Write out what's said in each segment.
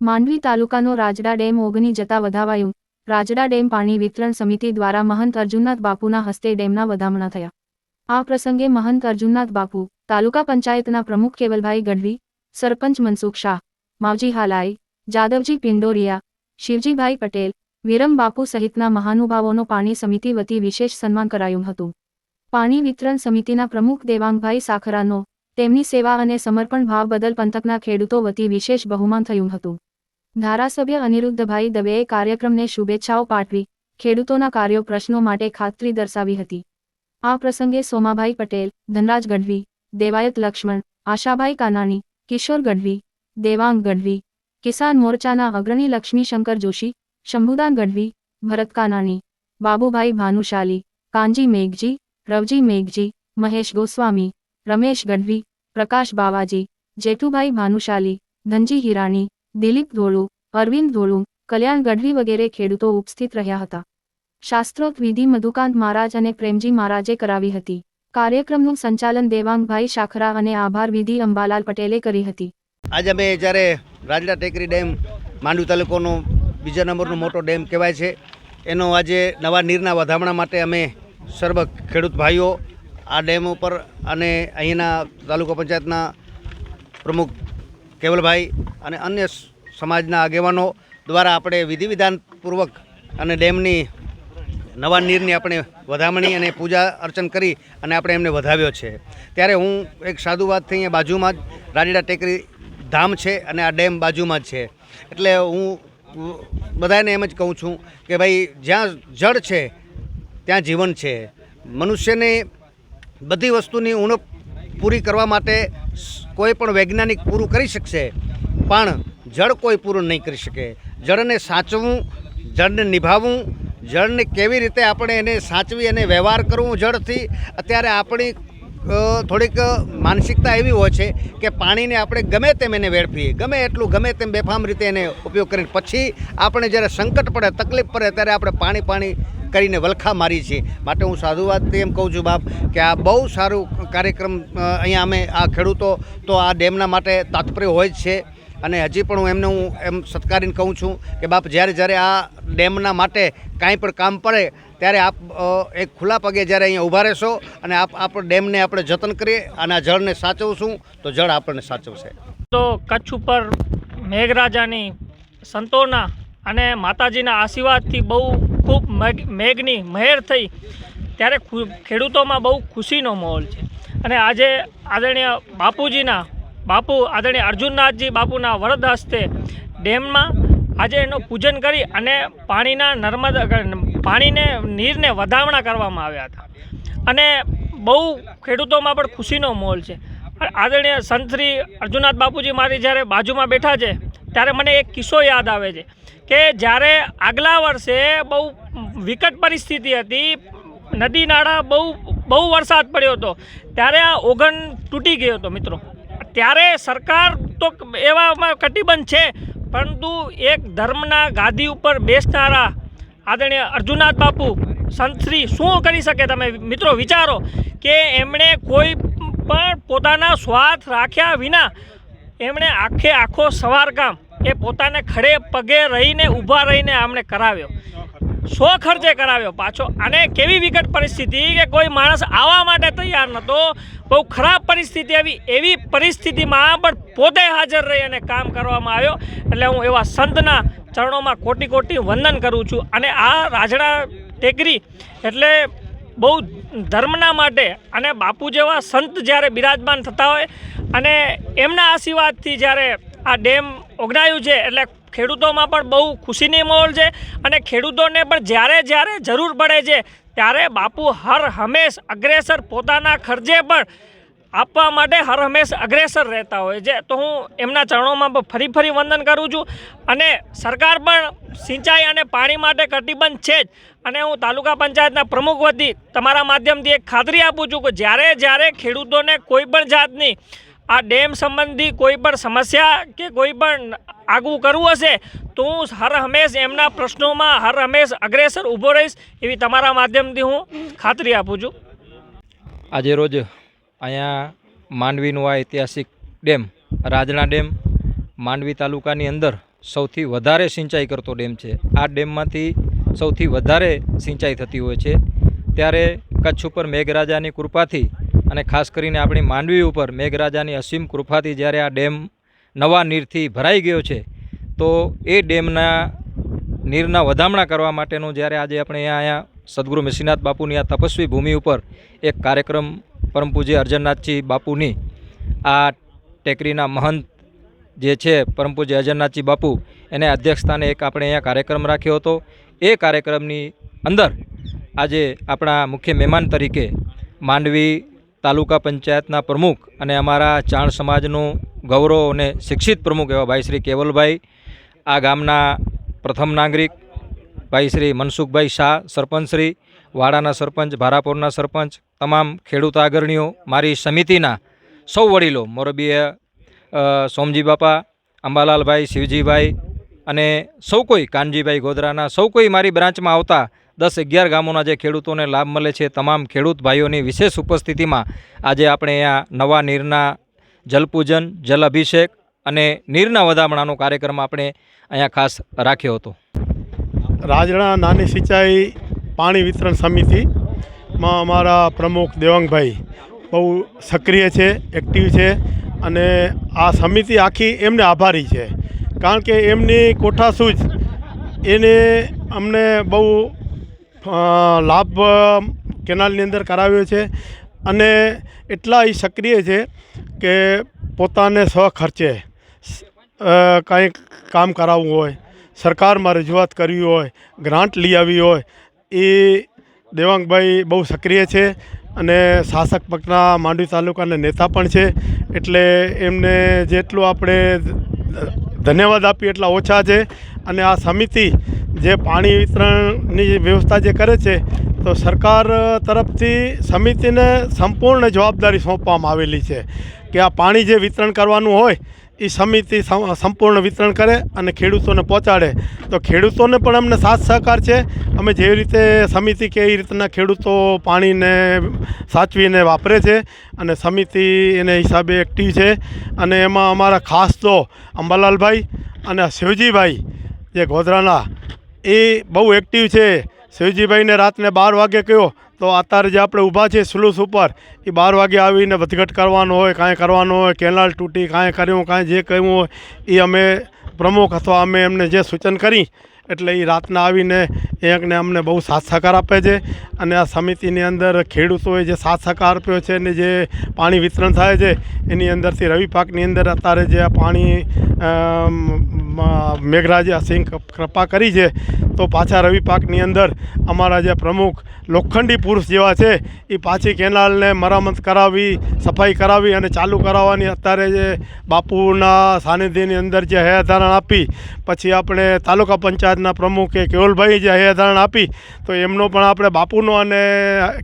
Mandvi તાલુકાનો Rajda dam ઓગની જતા વધાવાયું. Rajda dam પાણી વિતરણ સમિતિ દ્વારા મહંત અર્જુનનાથ બાપુના હસ્તે ડેમના વધામણા થયા. આ પ્રસંગે મહંત અર્જુનનાથ બાપુ, તાલુકા પંચાયતના પ્રમુખ કેવલભાઈ ગઢવી, સરપંચ મનસુખ શાહ, માવજી હાલાઈ, જાદવજી પિંડોરિયા, શિવજીભાઈ પટેલ, વિરમ બાપુ સહિતના મહાનુભાવોનો પાણી સમિતિ વતી વિશેષ સન્માન કરાયું હતું. પાણી વિતરણ સમિતિના પ્રમુખ દેવાંગભાઈ સાખરાનો તેમની સેવા અને સમર્પણ ભાવ બદલ પંથકના ખેડૂતો વતી વિશેષ બહુમાન થયું હતું. ધારાસભ્ય અનિરુદ્ધભાઈ દવેએ કાર્યક્રમને શુભેચ્છાઓ પાઠવી, ખેડૂતોના કાર્યો પ્રશ્નો માટે ખાતરી દર્શાવી હતી. આ પ્રસંગે સોમાભાઈ પટેલ, ધનરાજ ગઢવી, દેવાયત લક્ષ્મણ, આશાભાઈ કાનાણી, કિશોર ગઢવી, દેવાંગ ગઢવી, કિસાન મોરચાના અગ્રણી લક્ષ્મીશંકર જોશી, શંભુદાન ગઢવી, ભરત કાનાણી, બાબુભાઈ ભાનુશાલી કાંજી મેઘજી, રવજી મેઘજી, મહેશ ગોસ્વામી, રમેશ ગઢવી, પ્રકાશ બાવાજી, જેઠુભાઈ ભાનુશાલી, ધનજી હિરાણી દિલીપ ધોળુ, અરવિંદ ધોળુ, કલ્યાણ ગઢવી વગેરે ખેડૂતો ઉપસ્થિત રહ્યા હતા. શાસ્ત્રોક્ત વિધિ મધુકાંત મહારાજ અને પ્રેમજી મહારાજે કરાવી હતી. કાર્યક્રમનું સંચાલન દેવાંગભાઈ શાખરા અને આભાર વિધિ અંબાલાલ પટેલે કરી હતી. આજે અમે જ્યારે રાજડા ટેકરી ડેમ, માંડુ તાલુકોનો બીજા નંબરનો મોટો ડેમ કહેવાય છે, એનો આજે નવા નીરના વધામણા માટે અમે સર્વ ખેડૂત ભાઈઓ આ ડેમ ઉપર અને અહીંના તાલુકા પંચાયતના પ્રમુખ કેવલભાઈ અને અન્ય સમાજના આગેવાનો દ્વારા આપણે વિધિ વિધાનપૂર્વક અને ડેમની નવા નીરની આપણે વધામણી અને પૂજા અર્ચન કરી અને આપણે એમને વધાવ્યો છે. ત્યારે હું એક સાધુવાદથી અહીંયા બાજુમાં જ રાજીડા ટેકરી ધામ છે અને આ ડેમ બાજુમાં જ છે. એટલે હું બધાને એમ જ કહું છું કે ભાઈ, જ્યાં જળ છે, ત્યાં જીવન છે. મનુષ્યને બધી વસ્તુની ઉણપ પૂરી કરવા માટે કોઈ પણ વૈજ્ઞાનિક પૂરું કરી શકશે, પણ જળ કોઈ પૂરું નહીં કરી શકે. જળને સાચવું, જળને નિભાવવું, જળને કેવી રીતે આપણે એને સાચવી અને વ્યવહાર કરવું જળથી, અત્યારે આપણી થોડીક માનસિકતા એવી હોય છે કે પાણીને આપણે ગમે તેમ એને વેડફીએ, ગમે એટલું ગમે તેમ બેફામ રીતે એને ઉપયોગ કરીને. પછી આપણે જ્યારે સંકટ પડે, તકલીફ પડે, ત્યારે આપણે પાણી પાણી કરીને વલખા મારી છીએ માટે હું સાધુવાદથી એમ કહું છું, બાપ, કે આ બહુ સારું કાર્યક્રમ અહીંયા અમે, આ ખેડૂતો, તો આ ડેમના માટે તાત્પર્ય હોય જ છે. અને હજી પણ હું એમને હું એમ સત્કારીને કહું છું કે, બાપ, જ્યારે જ્યારે આ ડેમના માટે કાંઈ પણ કામ પડે, ત્યારે આપ એક ખુલ્લા પગે જ્યારે અહીંયા ઊભા રહેશો અને આપ આપણે ડેમને આપણે જતન કરીએ અને આ જળને સાચવશું, તો જળ આપણને સાચવશે. તો કચ્છ ઉપર મેઘરાજાની સંતોના અને માતાજીના આશીર્વાદથી બહુ ખૂબ મેઘ મેઘની મહેર થઈ ત્યારે ખેડૂતોમાં બહુ ખુશીનો માહોલ છે. અને આજે આદરણીય બાપુજીના, બાપુ આદરણીય અર્જુનનાથજી બાપુના વરદ હસ્તે ડેમમાં આજે એનું પૂજન કરી અને પાણીના નર્મદા, પાણીને, નીરને વધામણા કરવામાં આવ્યા હતા. અને બહુ ખેડૂતોમાં પણ ખુશીનો માહોલ છે. આદરણીય સંત શ્રી અર્જુનનાથ બાપુજી મારી જ્યારે બાજુમાં બેઠા છે, ત્યારે મને એક કિસ્સો યાદ આવે છે. કે જ્યારે આગલા વર્ષે બહુ વિકટ પરિસ્થિતિ હતી, નદી નાળા બહુ બહુ વરસાદ પડ્યો હતો, ત્યારે આ ઓગન તૂટી ગયો હતો મિત્રો. ત્યારે સરકાર તો એવામાં કટિબંધ છે, પરંતુ એક ધર્મના ગાદી ઉપર બેસનારા આદરણીય અર્જુનાથ બાપુ સંતશ્રી શું કરી શકે તમે મિત્રો વિચારો કે એમણે કોઈ પણ પોતાના સ્વાર્થ રાખ્યા વિના એમણે આખે આખો સવારકામ એ પોતાને ખડે પગે રહીને ઊભા રહીને આમણે કરાવ્યો. સો ખર્ચે કરાવ્યો પાછો. અને કેવી વિકટ પરિસ્થિતિ કે કોઈ માણસ આવવા માટે તૈયાર નહોતો બહુ ખરાબ પરિસ્થિતિ આવી. એવી પરિસ્થિતિમાં પણ પોતે હાજર રહી અને કામ કરવામાં આવ્યો. એટલે હું એવા સંતના ચરણોમાં કોટી કોટી વંદન કરું છું. અને આ રાજડા ટેકરી એટલે બહુ ધર્મના માટે અને બાપુ જેવા સંત જ્યારે બિરાજમાન થતા હોય અને એમના આશીર્વાદથી જ્યારે આ ડેમ ઓગણાયું છે, એટલે ખેડૂતોમાં પણ બહુ ખુશીની માહોલ છે અને ખેડૂતોને પણ જ્યારે જ્યારે જરૂર પડે છે, ત્યારે બાપુ હર હંમેશ અગ્રેસર પોતાના ખર્ચે પણ આપવા માટે હર હંમેશ અગ્રેસર રહેતા હોય છે. તો હું એમના ચરણોમાં ફરી ફરી વંદન કરું છું અને સરકાર પણ સિંચાઈ અને પાણી માટે કટિબંધ છે જ. અને હું તાલુકા પંચાયતના પ્રમુખ વતી તમારા માધ્યમથી એક ખાતરી આપું છું કે જ્યારે જ્યારે ખેડૂતોને કોઈ પણ જાતની આ ડેમ સંબંધી કોઈ પણ સમસ્યા કે કોઈ પણ આગવું કરવું હશે, તો હું હર હંમેશ એમના પ્રશ્નોમાં હર હંમેશ અગ્રેસર ઊભો રહીશ એવી તમારા માધ્યમથી હું ખાતરી આપું છું. આજે રોજ અહીંયા માંડવીનું આ ઐતિહાસિક ડેમ રાજણા ડેમ, માંડવી તાલુકાની અંદર સૌથી વધારે સિંચાઈ કરતો ડેમ છે. આ ડેમમાંથી સૌથી વધારે સિંચાઈ થતી હોય છે. ત્યારે કચ્છ ઉપર મેઘરાજાની કૃપાથી અને ખાસ કરીને આપણી માંડવી ઉપર મેઘરાજાની અસીમ કૃપાથી જ્યારે આ ડેમ નવા નીરથી ભરાઈ ગયો છે, તો એ ડેમના નીરના વધામણા કરવા માટેનું જ્યારે આજે આપણે અહીંયા અહીંયા સદગુરુ મિશ્રીનાથ બાપુની આ તપસ્વી ભૂમિ ઉપર એક કાર્યક્રમ પરમ પૂજ્ય અર્જનનાથજી બાપુની આ ટેકરીના મહંત જે છે પરમ પૂજ્ય અજરનાથજી બાપુ, એને અધ્યક્ષસ્થાને એક આપણે અહીંયા કાર્યક્રમ રાખ્યો હતો. એ કાર્યક્રમની અંદર આજે આપણા મુખ્ય મહેમાન તરીકે માંડવી તાલુકા પંચાયતના પ્રમુખ અને અમારા ચાણ સમાજનું ગૌરવ અને શિક્ષિત પ્રમુખ એવા ભાઈ શ્રી કેવલભાઈ, આ ગામના પ્રથમ નાગરિક ભાઈ શ્રી મનસુખભાઈ શાહ સરપંચશ્રી વાડાના સરપંચ, ભારાપુરના સરપંચ, તમામ ખેડૂત આગરણીઓ, મારી સમિતિના સૌ વડીલો, મોરબીએ સોમજી બાપા, અંબાલાલભાઈ, શિવજીભાઈ અને સૌ કોઈ, કાનજીભાઈ ગોધરાના સૌ કોઈ મારી બ્રાન્ચમાં આવતા દસ અગિયાર ગામોના જે ખેડૂતોને લાભ મળે છે, તમામ ખેડૂત ભાઈઓની વિશેષ ઉપસ્થિતિમાં આજે આપણે અહીંયા નવા નીરના જલપૂજન, જલ અભિષેક અને નીરના વધામણાનો કાર્યક્રમ આપણે અહીંયા ખાસ રાખ્યો હતો. રાજણા નાની સિંચાઈ પાણી વિતરણ સમિતિમાં અમારા પ્રમુખ દેવાંગભાઈ બહુ સક્રિય છે એક્ટિવ છે અને આ સમિતિ આખી એમને આભારી છે. કારણ કે એમની કોઠાસૂઝ એને અમને બહુ લાભ કેનાલની અંદર કરાવ્યો છે અને એટલા એ સક્રિય છે કે પોતાને સ્વખર્ચે કાંઈક કામ કરાવવું હોય, સરકારમાં રજૂઆત કરવી હોય, ગ્રાન્ટ લઈ આવી હોય, એ દેવાંગભાઈ બહુ સક્રિય છે અને શાસક પક્ષના માંડવી તાલુકાના નેતા પણ છે. એટલે એમને જેટલું આપણે ધન્યવાદ આપીએ એટલા ઓછા છે અને આ સમિતિ જે પાણી વિતરણની વ્યવસ્થા જે કરે છે, તો સરકાર તરફથી સમિતિને સંપૂર્ણ જવાબદારી સોંપવામાં આવેલી છે કે આ પાણી જે વિતરણ કરવાનું હોય, એ સમિતિ સંપૂર્ણ વિતરણ કરે અને ખેડૂતોને પહોંચાડે. તો ખેડૂતોને પણ અમને સાથ સહકાર છે. અમે જેવી રીતે સમિતિ કે એ રીતના ખેડૂતો પાણીને સાચવીને વાપરે છે અને સમિતિ એને હિસાબે એક્ટિવ છે અને એમાં અમારા ખાસ તો અંબાલાલભાઈ અને શિવજીભાઈ, જે ગોધરાના એ બહુ એક્ટિવ છે. શિવજીભાઈને રાતને બાર વાગે કહ્યો તો અત્યારે જે આપણે ઊભા છીએ સ્લુસ ઉપર, એ બાર વાગે આવીને વધઘટ કરવાનો હોય, કાંઈ કરવાનો હોય, કેનાલ તૂટી, કાંઈ કર્યું, કાંઈ જે કહ્યું હોય, એ અમે પ્રમુખ અથવા અમે એમને જે સૂચન કરી, એટલે એ રાતના આવીને એકને અમને બહુ સાથ સહકાર આપે છે. અને આ સમિતિની અંદર ખેડૂતોએ જે સાથ સહકાર આપ્યો છે અને જે પાણી વિતરણ થાય છે, એની અંદરથી રવિ પાકની અંદર અત્યારે જે પાણી મેઘરાજે સિંહ કૃપા કરી છે. તો પાછા રવિ પાકની અંદર અમારા જે પ્રમુખ લોખંડી પુરુષ જેવા છે, એ પાછી કેનાલને મરામત કરાવી, સફાઈ કરાવી અને ચાલુ કરાવવાની અત્યારે જે બાપુના સાનિધ્યની અંદર જે હયાધારણ આપી, પછી આપણે તાલુકા પંચાયતના પ્રમુખે કેવલભાઈ જે હયાધારણ આપી, તો એમનો પણ આપણે બાપુનો અને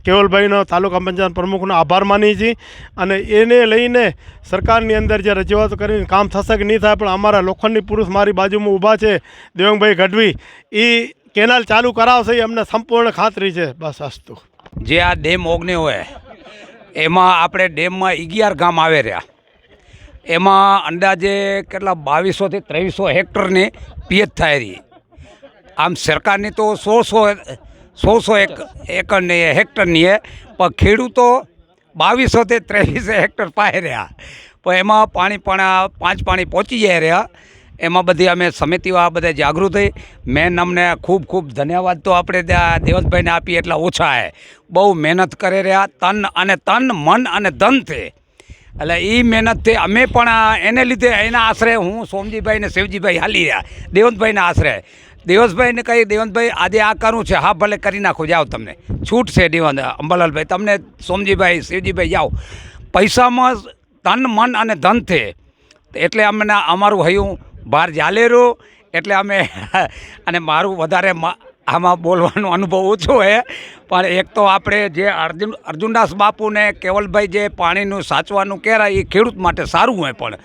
કેવલભાઈનો તાલુકા પંચાયત પ્રમુખનો આભાર માની છીએ અને એને લઈને સરકારની અંદર જે રજૂઆતો કરીને કામ થશે કે નહીં થાય, પણ અમારા લોખંડી પુરુષ મારી બાજુમાં ઊભા છે, દેવંગભાઈ ગઢવી એ કેનાલ ચાલુ કરાવશે એ અમને સંપૂર્ણ ખાતરી છે. બસ અસ્તુ. જે આ ડેમ ઓગને હોય, એમાં આપણે ડેમમાં અગિયાર ગામ આવે રહ્યા. એમાં અંદાજે કેટલા બાવીસોથી ત્રેવીસો હેક્ટરની પિયત થાય રહી. આમ સરકારની તો સોળસો સોળસો એક એકરની હેક્ટરની એ પણ ખેડૂતો બાવીસોથી ત્રેવીસે હેક્ટર પાસે રહ્યા. પણ એમાં પાણી પણ પાંચ પાણી પહોંચી જાય રહ્યા. એમાં બધી અમે સમિતિઓ આ બધા જાગૃત થઈ. મેન અમને ખૂબ ખૂબ ધન્યવાદ તો આપણે ત્યાં દેવતભાઈને આપીએ એટલા ઓછા છે બહુ મહેનત કરી રહ્યા, તન અને તન, મન અને ધનથી એટલે એ મહેનતથી અમે પણ એને લીધે એના આશરે હું સોમજીભાઈ ને શિવજીભાઈ હાલી રહ્યા, દેવંતભાઈના આશરે. દેવસભાઈને કહી, દેવંતભાઈ, આજે આ કરવું છે, હા, ભલે કરી નાખો, જાઓ તમને. છૂટ છે દેવંત, અંબાલાલભાઈ, તમને સોમજીભાઈ, શિવજીભાઈ જાઓ. પૈસામાં તન, મન અને ધનથી એટલે અમને અમારું હયું. બહાર જાલેરું એટલે અમે અને મારું વધારે આમાં બોલવાનો અનુભવ ઓછો છે પણ એક તો આપણે જે અર્જુન અર્જુનદાસ બાપુને કેવલભાઈ જે પાણીનું સાચવાનું કહેવાય, એ ખેડૂત માટે સારું હોય પણ.